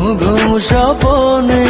ঘুম ঘুম স্বপনে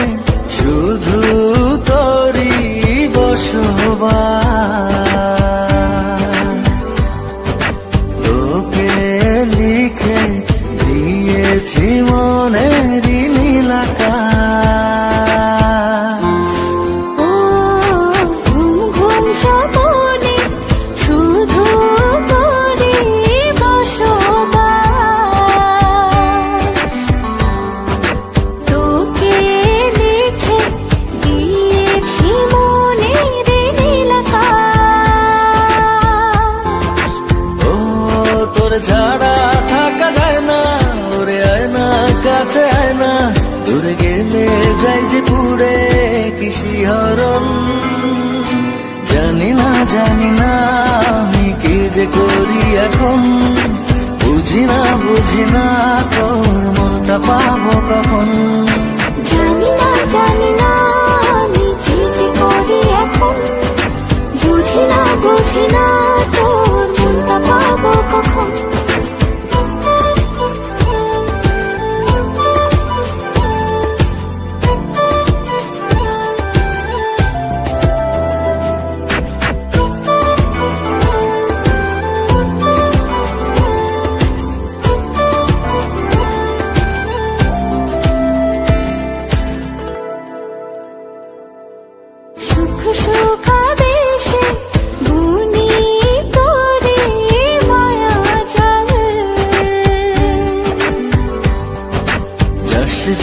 কাছে না দূরে গেলে যাই যে পুরে কৃষি হরণ। জানি না জানি না আমি কি যে করি এখন। বুঝি না বুঝি না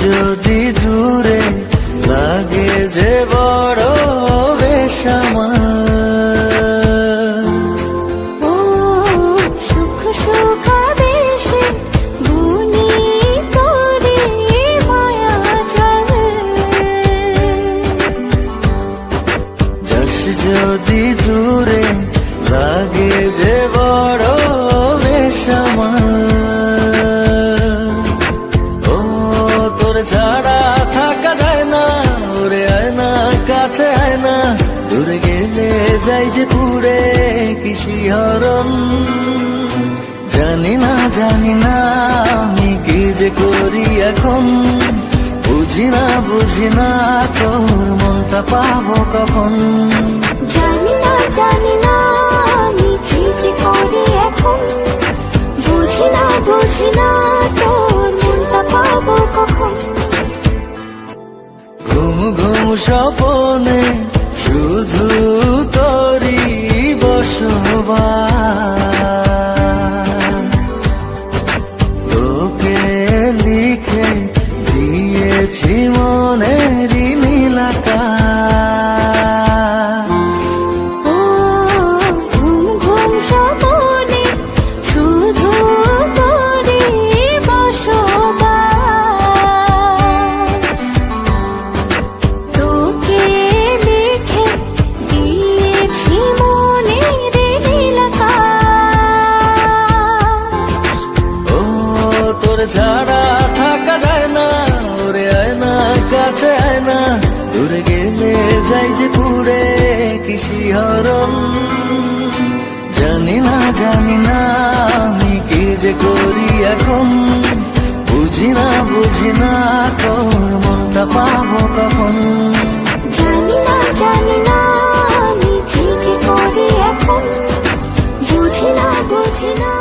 যদি দূরে লাগে যে বড় যাস যদি দূরে পুরে কৃষি হরণ। জানি না জানি না আমি কি যে করি এখন। বুঝি না বুঝি না তোর মনটা পাবো কখন। জানি না জানি না আমি কি যে করি এখন। বুঝি না বুঝি না তোর মনটা পাবো কখন। ঘুম ঘুম স্বপনে 啊 তোর ছাড়া থাকা যায় না, ওরে আয় না কাছে আয় না তোর গেলে যাই যে ঘুরে কিসি হরণ। জানি না জানি না আমি কি যে করি এখন। বুঝি না বুঝি না তোর মনটা পাবো কখন। জানি না জানি না বুঝি না বুঝি না